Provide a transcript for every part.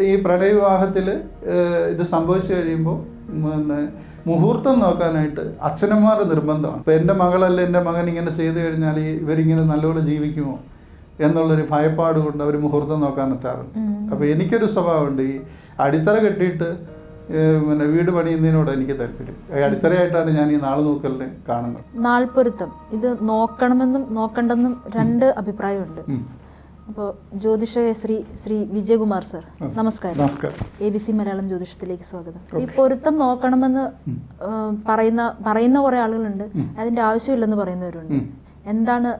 ഈ പ്രണയവിവാഹത്തിൽ ഇത് സംഭവിച്ചു കഴിയുമ്പോൾ പിന്നെ മുഹൂർത്തം നോക്കാനായിട്ട് അച്ഛനന്മാർ നിർബന്ധമാണ്. ഇപ്പം എന്റെ മകളല്ല എന്റെ മകൻ ഇങ്ങനെ ചെയ്തു കഴിഞ്ഞാൽ ഈ ഇവരിങ്ങനെ നല്ലപോലെ ജീവിക്കുമോ എന്നുള്ളൊരു ഭയപ്പാട് കൊണ്ട് അവർ മുഹൂർത്തം നോക്കാൻ എത്താറുണ്ട് അപ്പോൾ എനിക്കൊരു സ്വഭാവമുണ്ട്. ഈ അടിത്തറ കെട്ടിയിട്ട് പിന്നെ വീട് പണിയുന്നതിനോട് എനിക്ക് താല്പര്യം. അടിത്തറയായിട്ടാണ് ഞാൻ ഈ നാൾ നോക്കലിനെ കാണുന്നത്. നാൾ നാൾപ്പൊരുത്തം ഇത് നോക്കണമെന്നും നോക്കണ്ടെന്നും രണ്ട് അഭിപ്രായമുണ്ട്. അപ്പോൾ ജ്യോതിഷ ശ്രീ ശ്രീ വിജയകുമാർ സർ നമസ്കാരം. എ ബി സി മലയാളം ജ്യോതിഷത്തിലേക്ക് സ്വാഗതം. ഈ പൊരുത്തം നോക്കണമെന്ന് പറയുന്ന പറയുന്ന കുറെ ആളുകളുണ്ട്. അതിന്റെ ആവശ്യമില്ലെന്ന് പറയുന്നവരുണ്ട്. എന്താണ്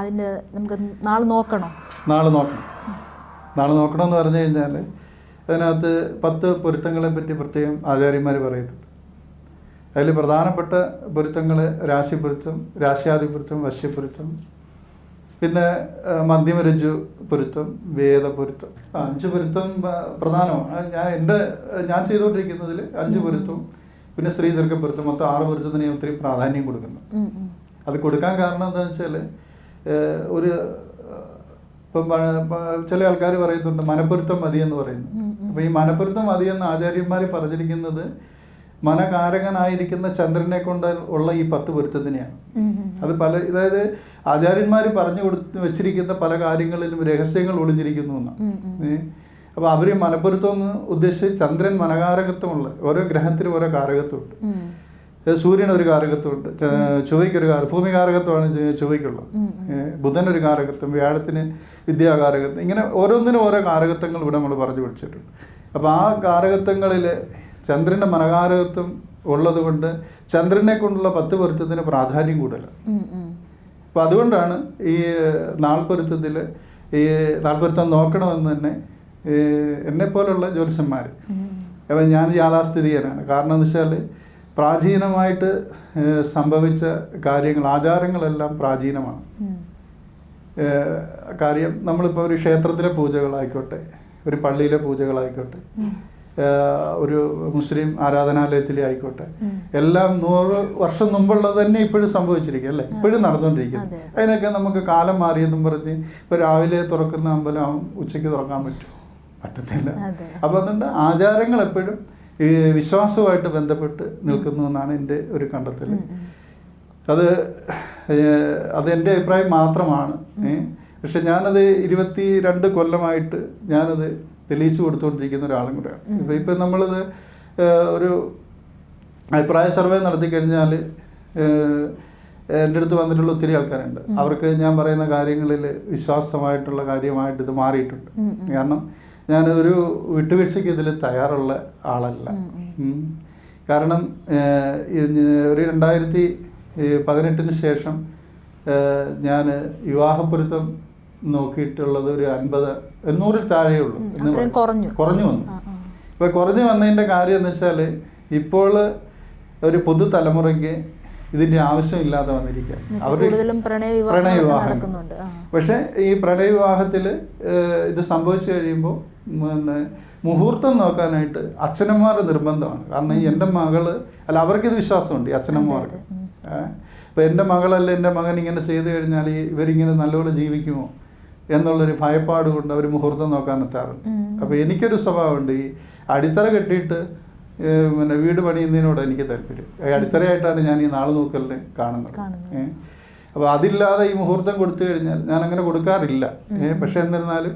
അതിന്റെ നമുക്ക് നാളെ നോക്കണോ? നാളെ നോക്കണം. നാളെ നോക്കണം എന്ന് പറഞ്ഞു കഴിഞ്ഞാൽ അതിനകത്ത് പത്ത് പൊരുത്തങ്ങളെ പറ്റി പ്രത്യേകം ആചാര്യന്മാർ പറയത്തില്ല. അതിൽ പ്രധാനപ്പെട്ട പൊരുത്തങ്ങൾ രാശിപ്പൊരുത്തം രാശ്യാധിപൊരുത്തം വശ്യപ്പൊരുത്തം പിന്നെ മധ്യമരജു പൊരുത്തം വേദപൊരുത്തം അഞ്ച് പൊരുത്തം പ്രധാനമാണ്. ഞാൻ എന്റെ ഞാൻ ചെയ്തുകൊണ്ടിരിക്കുന്നതിൽ അഞ്ച് പൊരുത്തം പിന്നെ സ്ത്രീ പൊരുത്തം. മൊത്തം ആറ് പൊരുത്തത്തിന് ഞാൻ ഒത്തിരി പ്രാധാന്യം കൊടുക്കുന്നു. അത് കൊടുക്കാൻ കാരണം എന്താണെന്ന് വെച്ചാൽ ഒരു ഇപ്പം ചില ആൾക്കാർ പറയുന്നുണ്ട് മനപ്പൊരുത്തം മതി എന്ന് പറയുന്നു അപ്പം ഈ മനപ്പൊരുത്തം മതി എന്ന് ആചാര്യന്മാർ പറഞ്ഞിരിക്കുന്നത് മനകാരകനായിരിക്കുന്ന ചന്ദ്രനെ കൊണ്ട് ഉള്ള ഈ പത്ത് പൊരുത്തത്തിനെയാണ്. അത് പല അതായത് ആചാര്യന്മാർ പറഞ്ഞു കൊടുത്ത് വെച്ചിരിക്കുന്ന പല കാര്യങ്ങളിലും രഹസ്യങ്ങൾ ഒളിഞ്ഞിരിക്കുന്നു എന്നാണ്. അപ്പൊ അവർ ഏ? അപ്പോൾ അവർ മനപ്പൊരുത്തം എന്ന് ഉദ്ദേശിച്ച് ചന്ദ്രൻ മനകാരകത്വമുള്ള ഓരോ ഗ്രഹത്തിനും ഓരോ കാരകത്വമുണ്ട്. സൂര്യൻ ഒരു കാരകത്വമുണ്ട് ചുവയ്ക്കൊരു ചൊവ്വയ്ക്ക് ഒരു കാര ഭൂമി കാരകത്വമാണ് ചൊവ്വയ്ക്കുള്ളത്. ബുധൻ ഒരു കാരകത്വം വ്യാഴത്തിന് വിദ്യാകാരകത്വം ഇങ്ങനെ ഓരോന്നിനും ഓരോ കാരകത്വങ്ങൾ ഇവിടെ നമ്മൾ പറഞ്ഞു പിടിച്ചിട്ടുണ്ട് അപ്പോൾ ആ കാരകത്വങ്ങളിൽ ചന്ദ്രന്റെ മനകാരകത്വം ഉള്ളത് കൊണ്ട് ചന്ദ്രനെ കൊണ്ടുള്ള പത്ത് പൊരുത്തത്തിന് പ്രാധാന്യം കൂടുതലാണ്. അപ്പോൾ അതുകൊണ്ടാണ് ഈ നാൾപ്പൊരുത്തത്തിൽ ഈ നാൾപ്പൊരുത്തം നോക്കണമെന്ന് തന്നെ എന്നെ എന്നെപ്പോലുള്ള ജ്യോത്സ്യന്മാർ. അപ്പം ഞാൻ യാഥാസ്ഥിതികനാണ്. കാരണം എന്ന് വെച്ചാൽ പ്രാചീനമായിട്ട് സംഭവിച്ച കാര്യങ്ങൾ ആചാരങ്ങളെല്ലാം പ്രാചീനമാണ്. കാര്യം നമ്മളിപ്പോൾ ഒരു ക്ഷേത്രത്തിലെ പൂജകളായിക്കോട്ടെ ഒരു പള്ളിയിലെ പൂജകളായിക്കോട്ടെ ഒരു മുസ്ലിം ആരാധനാലയത്തിലെ ആയിക്കോട്ടെ. എല്ലാം നൂറ് വർഷം മുമ്പുള്ളത് തന്നെ ഇപ്പോഴും സംഭവിച്ചിരിക്കും അല്ലേ? ഇപ്പോഴും നടന്നുകൊണ്ടിരിക്കുന്നു. അതിനൊക്കെ നമുക്ക് കാലം മാറിയെന്നും പറഞ്ഞ് ഇപ്പോൾ രാവിലെ തുറക്കുന്ന അമ്പലം ഉച്ചയ്ക്ക് തുറക്കാൻ പറ്റും പറ്റത്തില്ല. അപ്പൊ അപ്പോൾ അതുകൊണ്ട് ആചാരങ്ങൾ എപ്പോഴും ഈ വിശ്വാസവുമായിട്ട് ബന്ധപ്പെട്ട് നിൽക്കുന്നു എന്നാണ് എന്റെ ഒരു കണ്ടെത്തൽ അത് അത് എന്റെ അഭിപ്രായം മാത്രമാണ്. പക്ഷെ ഞാനത് ഇരുപത്തി രണ്ട് കൊല്ലമായിട്ട് ഞാനത് തെളിയിച്ചു കൊടുത്തുകൊണ്ടിരിക്കുന്ന ഒരാളും കൂടെയാണ്. ഇപ്പം ഇപ്പം നമ്മളത് ഒരു അഭിപ്രായ സർവേ നടത്തി കഴിഞ്ഞാൽ എന്റെ അടുത്ത് വന്നിട്ടുള്ള ഒത്തിരി ആൾക്കാരുണ്ട്. അവർക്ക് ഞാൻ പറയുന്ന കാര്യങ്ങളിൽ വിശ്വാസമായിട്ടുള്ള കാര്യമായിട്ട് ഇത് മാറിയിട്ടുണ്ട്. കാരണം ഞാനൊരു വിട്ടുവീഴ്ചയ്ക്ക് ഇതിൽ തയ്യാറുള്ള ആളല്ല. കാരണം ഒരു രണ്ടായിരത്തി പതിനെട്ടിന് ശേഷം ഞാൻ വിവാഹപ്പൊരുത്തം നോക്കിയിട്ടുള്ളത് ഒരു അൻപത് ഒരു നൂറിൽ താഴെ ഉള്ളൂ എന്ന് കുറഞ്ഞു. കുറഞ്ഞു വന്നു. ആ, ആ. ഇപ്പൊ കുറഞ്ഞു വന്നതിന്റെ കാര്യം എന്ന് വെച്ചാൽ ഇപ്പോൾ ഒരു പുതുതലമുറയ്ക്ക് ഇതിന്റെ ആവശ്യമില്ലാതെ വന്നിരിക്കുക. അവർ പ്രണയവിവാഹം. പക്ഷെ ഈ പ്രണയവിവാഹത്തിൽ ഇത് സംഭവിച്ചു കഴിയുമ്പോൾ പിന്നെ മുഹൂർത്തം നോക്കാനായിട്ട് അച്ഛനന്മാർ നിർബന്ധമാണ്. കാരണം ഈ എന്റെ മകൾ അല്ല ഇത് വിശ്വാസമുണ്ട് ഈ അച്ഛനന്മാർക്ക് ഇപ്പം എന്റെ മകളല്ല എന്റെ മകൻ ഇങ്ങനെ ചെയ്തു കഴിഞ്ഞാൽ ഇവരിങ്ങനെ നല്ലപോലെ ജീവിക്കുമോ? എന്നുള്ളൊരു ഭയപ്പാട് കൊണ്ട് അവർ മുഹൂർത്തം നോക്കാൻ എത്താറുണ്ട്. അപ്പോൾ എനിക്കൊരു സ്വഭാവമുണ്ട് ഈ അടിത്തറ കെട്ടിയിട്ട് പിന്നെ വീട് പണിയുന്നതിനോട് എനിക്ക് താല്പര്യം. അടിത്തറയായിട്ടാണ് ഞാൻ ഈ നാളെ നോക്കലിനെ കാണുന്നത്. അപ്പോൾ അതില്ലാതെ ഈ മുഹൂർത്തം കൊടുത്തു കഴിഞ്ഞാൽ ഞാൻ അങ്ങനെ കൊടുക്കാറില്ല ഏഹ്, പക്ഷെ എന്നിരുന്നാലും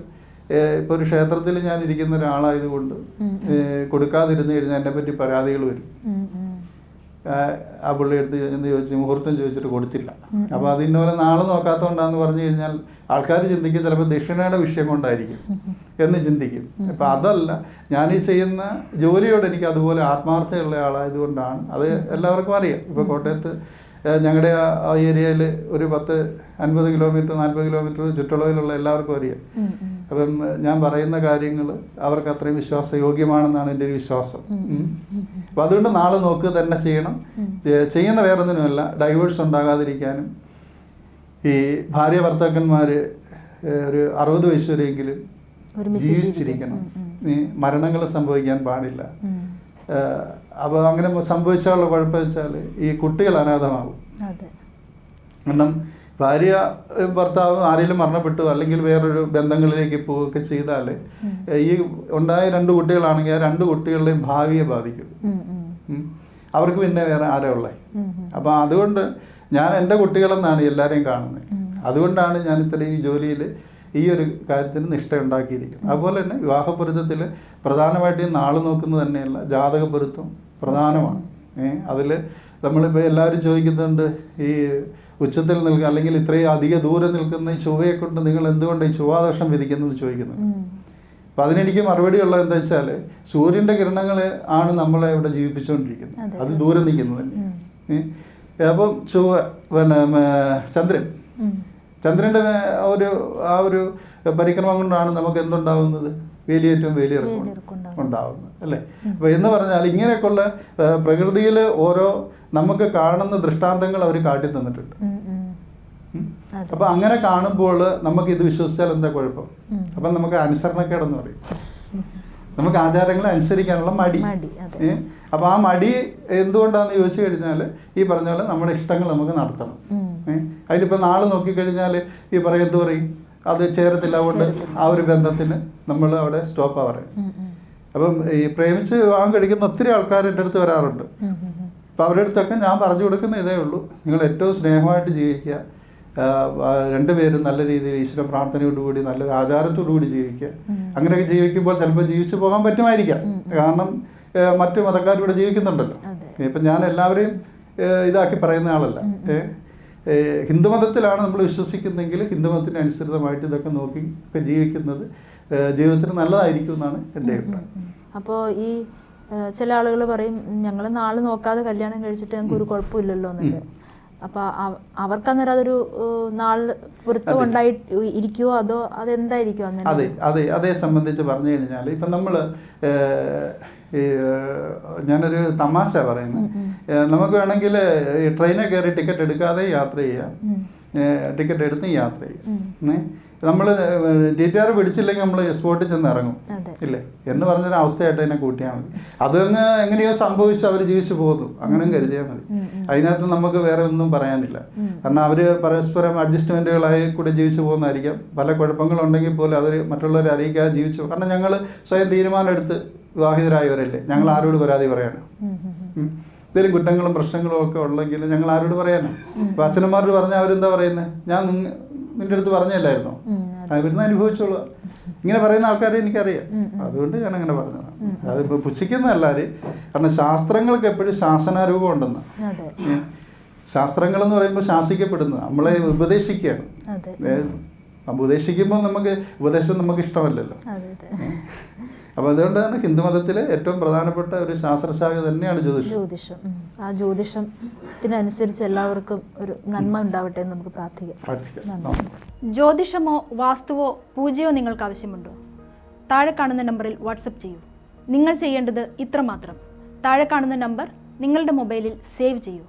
ഇപ്പോൾ ഒരു ക്ഷേത്രത്തിൽ ഞാൻ ഇരിക്കുന്ന ഒരാളായതുകൊണ്ട് കൊടുക്കാതിരുന്നു കഴിഞ്ഞാൽ എന്നെ പറ്റി പരാതികൾ വരും. ആ പുള്ളി എടുത്ത് എന്ന് ചോദിച്ചു? മുഹൂർത്തം ചോദിച്ചിട്ട് കൊടുത്തില്ല. അപ്പോൾ അത് ഇന്നപോലെ നാളെ നോക്കാത്തതുകൊണ്ടാന്ന് പറഞ്ഞു കഴിഞ്ഞാൽ ആൾക്കാർ ചിന്തിക്കും ചിലപ്പോൾ ദക്ഷിണയുടെ വിഷയം കൊണ്ടായിരിക്കും. എന്ന് ചിന്തിക്കും. അപ്പം അതല്ല ഞാൻ ഈ ചെയ്യുന്ന ജോലിയോട് എനിക്ക് അതുപോലെ ആത്മാർത്ഥതയുള്ള ആളായതുകൊണ്ടാണ്. അത് എല്ലാവർക്കും അറിയാം. ഇപ്പോൾ കോട്ടയത്ത് ഞങ്ങളുടെ ആ ഏരിയയിൽ ഒരു പത്ത് അൻപത് കിലോമീറ്റർ നാൽപ്പത് കിലോമീറ്റർ ചുറ്റളവിലുള്ള എല്ലാവർക്കും അറിയാം. അപ്പം ഞാൻ പറയുന്ന കാര്യങ്ങൾ അവർക്ക് അത്രയും വിശ്വാസയോഗ്യമാണെന്നാണ് എന്റെ ഒരു വിശ്വാസം. അപ്പം അതുകൊണ്ട് നാളെ നോക്കുക തന്നെ ചെയ്യണം. ചെയ്യുന്ന വേറൊന്നിനുമല്ല ഡൈവേഴ്സ് ഉണ്ടാകാതിരിക്കാനും. ഈ ഭാര്യ ഭർത്താക്കന്മാർ ഒരു അറുപത് വയസ്സ് വരെയെങ്കിലും ജീവിച്ചിരിക്കണം. മരണങ്ങൾ സംഭവിക്കാൻ പാടില്ല. അപ്പോൾ അങ്ങനെ സംഭവിച്ചാലുള്ള കുഴപ്പം വെച്ചാൽ ഈ കുട്ടികൾ അനാഥമാകും. കാരണം ഭാര്യ ഭർത്താവ് ആരെങ്കിലും മരണപ്പെട്ടു അല്ലെങ്കിൽ വേറൊരു ബന്ധങ്ങളിലേക്ക് പോവുകയൊക്കെ ചെയ്താൽ ഈ ഉണ്ടായ രണ്ട് കുട്ടികളാണെങ്കിൽ ആ രണ്ട് കുട്ടികളുടെയും ഭാവിയെ ബാധിക്കും. അവർക്ക് പിന്നെ വേറെ ആരാ ഉള്ളത് ഉം, ഉം. അപ്പം അതുകൊണ്ട് ഞാൻ എന്റെ കുട്ടികളെന്നാണ് എല്ലാവരെയും കാണുന്നത്. അതുകൊണ്ടാണ് ഞാൻ ഇത്രയും ഈ ജോലിയിൽ ഈ ഒരു കാര്യത്തിന് നിഷ്ഠ ഉണ്ടാക്കിയിരിക്കുന്നത് അതുപോലെ തന്നെ വിവാഹ പൊരുത്തത്തിൽ പ്രധാനമായിട്ടും നാൾ നോക്കുന്നത് തന്നെയല്ല ജാതക പൊരുത്തം പ്രധാനമാണ് അതിൽ നമ്മളിപ്പോൾ എല്ലാവരും ചോദിക്കുന്നുണ്ട് ഈ ഉച്ചത്തിൽ നിൽക്കുക അല്ലെങ്കിൽ ഇത്രയും അധിക ദൂരം നിൽക്കുന്ന ഈ ചൊവ്വയെ കൊണ്ട് നിങ്ങൾ എന്തുകൊണ്ട് ഈ ചൊവ്വാദോഷം വിധിക്കുന്നത് ചോദിക്കുന്നത് ഉം. അപ്പം അതിനെനിക്ക് മറുപടി ഉള്ളത് എന്താ വെച്ചാൽ സൂര്യന്റെ കിരണങ്ങൾ ആണ് നമ്മളെ ഇവിടെ ജീവിപ്പിച്ചുകൊണ്ടിരിക്കുന്നത് അത് ദൂരെ നിൽക്കുന്നത് തന്നെ? അപ്പം ചൊവ്വ പിന്നെ ചന്ദ്രൻ. ചന്ദ്രന്റെ ആ ഒരു ആ ഒരു പരിക്രമം കൊണ്ടാണ് നമുക്ക് എന്തുണ്ടാവുന്നത് വേലിയേറ്റവും വേലിയിറക്കം ഉണ്ടാവുന്നത്. അല്ലേ അപ്പോൾ എന്ന് പറഞ്ഞാൽ ഇങ്ങനെയൊക്കെയുള്ള പ്രകൃതിയിൽ ഓരോ നമുക്ക് കാണുന്ന ദൃഷ്ടാന്തങ്ങൾ അവർ കാട്ടി തന്നിട്ടുണ്ട് ഉം, ഉം. ഉം. അതെ. അപ്പൊ അങ്ങനെ കാണുമ്പോൾ നമുക്ക് ഇത് വിശ്വസിച്ചാൽ എന്താ കുഴപ്പം. അപ്പം നമുക്ക് അനുസരണക്കേടെന്ന് പറയും നമുക്ക് ആചാരങ്ങൾ അനുസരിക്കാനുള്ള മടി. അപ്പോൾ അപ്പൊ ആ മടി എന്തുകൊണ്ടാന്ന് ചോദിച്ചു കഴിഞ്ഞാൽ ഈ പറഞ്ഞ പോലെ നമ്മുടെ ഇഷ്ടങ്ങൾ നമുക്ക് നടത്തണം? അതിലിപ്പോ നാളെ നോക്കിക്കഴിഞ്ഞാൽ ഈ പറയും എന്ത് പറയും? അത് ചേരത്തില്ല അതുകൊണ്ട് ആ ഒരു ബന്ധത്തിന് നമ്മൾ അവിടെ സ്റ്റോപ്പ് പറയും. അപ്പം ഈ പ്രേമിച്ച് വിവാഹം കഴിക്കുന്ന ഒത്തിരി ആൾക്കാർ എന്റെ അടുത്ത് വരാറുണ്ട്. അപ്പം അവരുടെ അടുത്തൊക്കെ ഞാൻ പറഞ്ഞു കൊടുക്കുന്ന ഇതേ ഉള്ളൂ. നിങ്ങൾ ഏറ്റവും സ്നേഹമായിട്ട് ജീവിക്കുക. രണ്ടുപേരും നല്ല രീതിയിൽ ഈശ്വര പ്രാർത്ഥനയോടുകൂടി നല്ലൊരു ആചാരത്തോടുകൂടി ജീവിക്കുക. അങ്ങനെയൊക്കെ ജീവിക്കുമ്പോൾ ചിലപ്പോൾ ജീവിച്ചു പോകാൻ പറ്റുമായിരിക്കാം. കാരണം മറ്റു മതക്കാർ ഇവിടെ ജീവിക്കുന്നുണ്ടല്ലോ. ഇപ്പം ഞാൻ എല്ലാവരെയും ഇതാക്കി പറയുന്ന ആളല്ല. ഹിന്ദുമതത്തിലാണ് നമ്മൾ വിശ്വസിക്കുന്നെങ്കിൽ ഹിന്ദുമതത്തിന് അനുസൃതമായിട്ട് ഇതൊക്കെ നോക്കി ഒക്കെ ജീവിക്കുന്നത് ജീവിതത്തിന് നല്ലതായിരിക്കും എന്നാണ് എന്റെ അഭിപ്രായം. അപ്പോൾ ഈ ചില ആളുകൾ പറയും ഞങ്ങൾ നാളെ നോക്കാതെ കല്യാണം കഴിച്ചിട്ട് ഞങ്ങൾക്ക് ഒരു കുഴപ്പമില്ലല്ലോ എന്നൊക്കെ. അപ്പൊ അവ- അവർക്ക് അന്നേരം അതൊരു നാൾ നാൾ പൊരുത്തം ഉണ്ടായി ഇരിക്കുവോ? അതോ അതെന്തായിരിക്കും അങ്ങനെ? അതെ അതെ അതേ സംബന്ധിച്ച് പറഞ്ഞു കഴിഞ്ഞാൽ ഇപ്പം നമ്മൾ ഞാനൊരു തമാശ പറയുന്നത് നമുക്ക് വേണമെങ്കിൽ ട്രെയിനിൽ കയറി ടിക്കറ്റ് എടുക്കാതെ യാത്ര ചെയ്യാം. ടിക്കറ്റ് എടുത്ത് യാത്ര ചെയ്യാം. നമ്മൾ ടി ടി ആർ പിടിച്ചില്ലെങ്കിൽ നമ്മൾ സ്പോട്ടിൽ ചെന്ന് ഇറങ്ങും. ഇല്ലേ? എന്ന് പറഞ്ഞൊരു അവസ്ഥയായിട്ട് അതിനെ കൂട്ടിയാൽ മതി. അതങ്ങ് എങ്ങനെയോ സംഭവിച്ച് അവർ ജീവിച്ചു പോകുന്നു. അങ്ങനെയും കരുതിയാൽ മതി. അതിനകത്ത് നമുക്ക് വേറെ ഒന്നും പറയാനില്ല. കാരണം അവർ പരസ്പരം അഡ്ജസ്റ്റ്മെന്റുകളായി കൂടെ ജീവിച്ചു പോകുന്നതായിരിക്കാം. പല കുഴപ്പങ്ങളുണ്ടെങ്കിൽ പോലും അവർ മറ്റുള്ളവരെ അറിയിക്കാതെ ജീവിച്ചു കാരണം ഞങ്ങൾ സ്വയം തീരുമാനമെടുത്ത് വിവാഹിതരായവരല്ലേ? ഞങ്ങൾ ആരോട് പരാതി. ഉം. എന്തെങ്കിലും കുറ്റങ്ങളും പ്രശ്നങ്ങളും ഒക്കെ ഉള്ളെങ്കിൽ ഞങ്ങൾ ആരോട് പറയാനാ? അപ്പം അച്ഛനന്മാരോട് പറഞ്ഞാൽ അവരെന്താ പറയുന്നത് ഞാൻ നിന്റെ അടുത്ത് പറഞ്ഞല്ലായിരുന്നോ ഇവിടുന്ന് അവരുന്ന് അനുഭവിച്ചോളൂ. ഇങ്ങനെ പറയുന്ന ആൾക്കാരെ എനിക്കറിയാം. അതുകൊണ്ട് ഞാൻ അങ്ങനെ പറഞ്ഞതാണ് അതിപ്പോ പുച്ഛിക്കുന്ന എല്ലാവരും കാരണം ശാസ്ത്രങ്ങൾക്ക് എപ്പോഴും ശാസനാരൂപം ഉണ്ടെന്ന്. ശാസ്ത്രങ്ങൾ എന്ന് പറയുമ്പോൾ ശാസിക്കപ്പെടുന്നത്. നമ്മളെ ഉപദേശിക്കുകയാണ്. ഉപദേശിക്കുമ്പോൾ നമുക്ക് ഉപദേശം നമുക്ക് ഇഷ്ടമല്ലല്ലോ. അതെ അതുകൊണ്ട് തന്നെ അതുകൊണ്ടാണ് ഹിന്ദുമതത്തിലെ ഏറ്റവും പ്രധാനപ്പെട്ട ഒരു ശാസ്ത്രശാഖ തന്നെയാണ് ജ്യോതിഷം. ജ്യോതിഷം. ആ ജ്യോതിഷത്തിനനുസരിച്ച് എല്ലാവർക്കും ഒരു നന്മ ഉണ്ടാവട്ടെ എന്ന് നമുക്ക് പ്രാർത്ഥിക്കാം. പ്രാർത്ഥിക്കാം. ജ്യോതിഷമോ വാസ്തുവോ പൂജയോ നിങ്ങൾക്ക് ആവശ്യമുണ്ടോ? താഴെ കാണുന്ന നമ്പറിൽ വാട്സപ്പ് ചെയ്യൂ. നിങ്ങൾ ചെയ്യേണ്ടത് ഇത്രമാത്രം താഴെ കാണുന്ന നമ്പർ നിങ്ങളുടെ മൊബൈലിൽ സേവ് ചെയ്യൂ.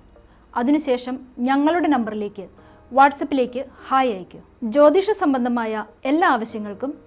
അതിനുശേഷം ഞങ്ങളുടെ നമ്പറിലേക്ക് വാട്സപ്പിലേക്ക് ഹായ് അയയ്ക്കൂ. ജ്യോതിഷ സംബന്ധമായ എല്ലാ ആവശ്യങ്ങൾക്കും